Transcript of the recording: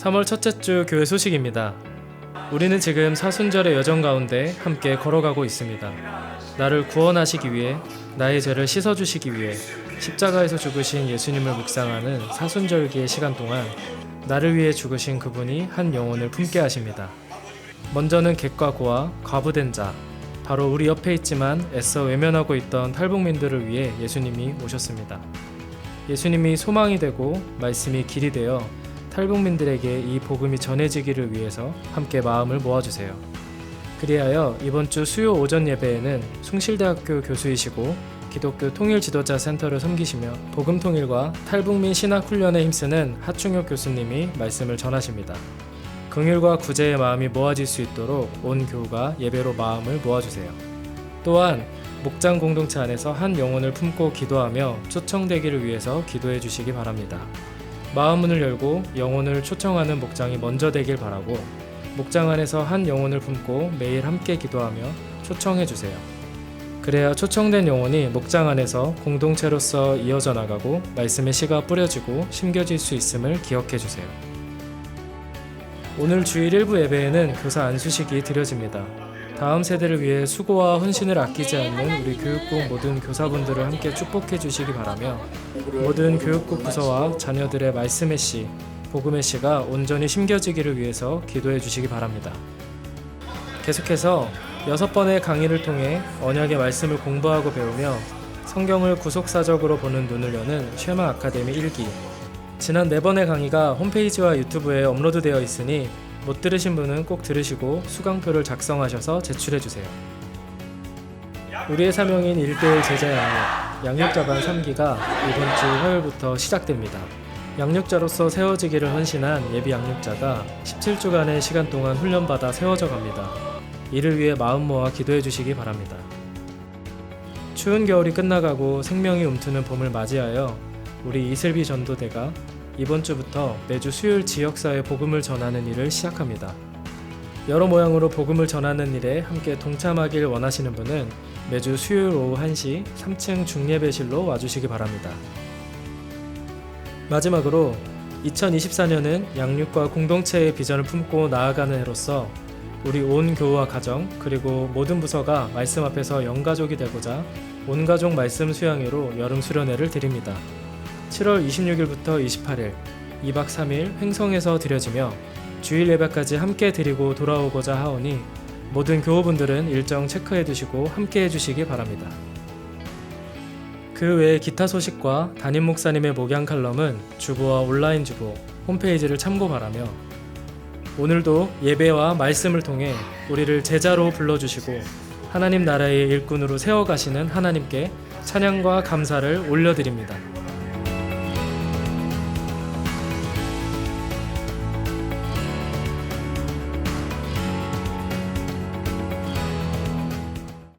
3월 첫째 주 교회 소식입니다. 우리는 지금 사순절의 여정 가운데 함께 걸어가고 있습니다. 나를 구원하시기 위해 나의 죄를 씻어주시기 위해 십자가에서 죽으신 예수님을 묵상하는 사순절기의 시간 동안 나를 위해 죽으신 그분이 한 영혼을 품게 하십니다. 먼저는 객과 고와 과부된 자, 바로 우리 옆에 있지만 애써 외면하고 있던 탈북민들을 위해 예수님이 오셨습니다. 예수님이 소망이 되고 말씀이 길이 되어 탈북민들에게 이 복음이 전해지기를 위해서 함께 마음을 모아주세요. 그리하여 이번 주 수요 오전 예배에는 숭실대학교 교수이시고 기독교 통일 지도자 센터를 섬기시며 복음 통일과 탈북민 신학 훈련에 힘쓰는 하충혁 교수님이 말씀을 전하십니다. 긍휼과 구제의 마음이 모아질 수 있도록 온 교우가 예배로 마음을 모아주세요. 또한 목장 공동체 안에서 한 영혼을 품고 기도하며 초청되기를 위해서 기도해 주시기 바랍니다. 마음문을 열고 영혼을 초청하는 목장이 먼저 되길 바라고 목장 안에서 한 영혼을 품고 매일 함께 기도하며 초청해 주세요. 그래야 초청된 영혼이 목장 안에서 공동체로서 이어져 나가고 말씀의 씨가 뿌려지고 심겨질 수 있음을 기억해 주세요. 오늘 주일 일부 예배에는 교사 안수식이 드려집니다. 다음 세대를 위해 수고와 헌신을 아끼지 않는 우리 교육국 모든 교사분들을 함께 축복해 주시기 바라며 모든 교육국 부서와 자녀들의 말씀의 씨, 복음의 씨가 온전히 심겨지기를 위해서 기도해 주시기 바랍니다. 계속해서 여섯 번의 강의를 통해 언약의 말씀을 공부하고 배우며 성경을 구속사적으로 보는 눈을 여는 쉐마 아카데미 1기 지난 네 번의 강의가 홈페이지와 유튜브에 업로드되어 있으니 못 들으신 분은 꼭 들으시고 수강표를 작성하셔서 제출해 주세요. 우리의 사명인 1대1 제자 양육, 양육자반 3기가 이번 주 화요일부터 시작됩니다. 양육자로서 세워지기를 헌신한 예비 양육자가 17주간의 시간 동안 훈련받아 세워져 갑니다. 이를 위해 마음 모아 기도해 주시기 바랍니다. 추운 겨울이 끝나가고 생명이 움트는 봄을 맞이하여 우리 이슬비 전도대가 이번 주부터 매주 수요일 지역사회 복음을 전하는 일을 시작합니다. 여러 모양으로 복음을 전하는 일에 함께 동참하길 원하시는 분은 매주 수요일 오후 1시 3층 중예배실로 와주시기 바랍니다. 마지막으로 2024년은 양육과 공동체의 비전을 품고 나아가는 해로서 우리 온 교우와 가정 그리고 모든 부서가 말씀 앞에서 영가족이 되고자 온 가족 말씀 수양회로 여름 수련회를 드립니다. 7월 26일부터 28일 2박 3일 횡성에서 드려지며 주일 예배까지 함께 드리고 돌아오고자 하오니 모든 교우분들은 일정 체크해 두시고 함께 해 주시기 바랍니다. 그 외에 기타 소식과 담임 목사님의 목양 칼럼은 주보와 온라인 주보, 홈페이지를 참고 바라며 오늘도 예배와 말씀을 통해 우리를 제자로 불러주시고 하나님 나라의 일꾼으로 세워가시는 하나님께 찬양과 감사를 올려드립니다.